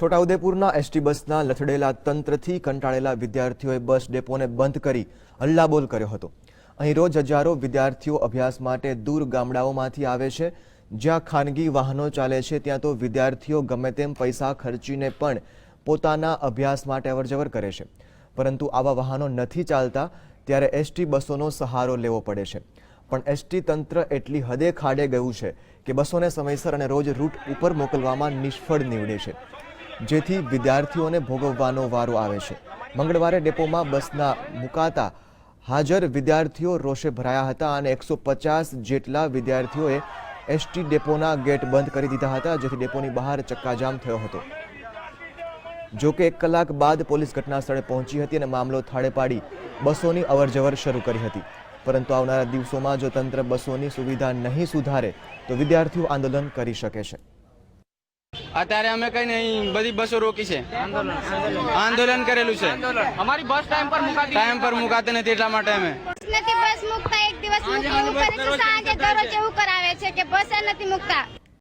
છોટાઉદેપુરના ST બસના લથડેલા તંત્રથી કંટાળેલા વિદ્યાર્થીઓએ બસ ડેપોને બંધ કરી હલ્લાબોલ કર્યો હતો. અહીં રોજ હજારો વિદ્યાર્થીઓ અભ્યાસ માટે દૂર ગામડાઓમાંથી આવે છે. જ્યાં ખાનગી વાહનો ચાલે છે, ત્યાં તો વિદ્યાર્થીઓ ગમે તેમ પૈસા ખર્ચીને પણ પોતાના અભ્યાસ માટે અવરજવર કરે છે. પરંતુ આવા વાહનો નથી ચાલતા, ત્યારે એસટી બસોનો સહારો લેવો પડે છે. પણ એસટી તંત્ર એટલી હદે ખાડે ગયું છે કે બસોને સમયસર અને રોજ રૂટ ઉપર મોકલવામાં નિષ્ફળ નીવડે છે. જેથી વિદ્યાર્થીઓને ભોગવવાનો વારો આવે છે. મંગળવારે ડેપોમાં બસના મુકાતા હાજર વિદ્યાર્થીઓ રોષે ભરાયા હતા અને એકસો પચાસ જેટલા વિદ્યાર્થીઓએ એસટી ડેપોના ગેટ બંધ કરી દીધા હતા, જેથી ડેપોની બહાર ચક્કાજામ થયો હતો. જો કે એક કલાક બાદ પોલીસ ઘટના સ્થળે પહોંચી હતી અને મામલો થાળે પાડી બસોની અવરજવર શરૂ કરી હતી. પરંતુ આવનારા દિવસોમાં જો તંત્ર બસોની સુવિધા નહીં સુધારે, તો વિદ્યાર્થીઓ આંદોલન કરી શકે છે. અત્યારે અમે કઈ નહીં બધી બસો રોકી છે. આંદોલન કરેલું છે. અમારી બસ ટાઈમ પર મુકાતી ટાઈમ પર મુકાતી નથી એટલા માટે અમે. નથી બસ મુકતા એક દિવસ સાંજે દરરોજ એવું કરાવે છે કે બસ નથી મુકતા.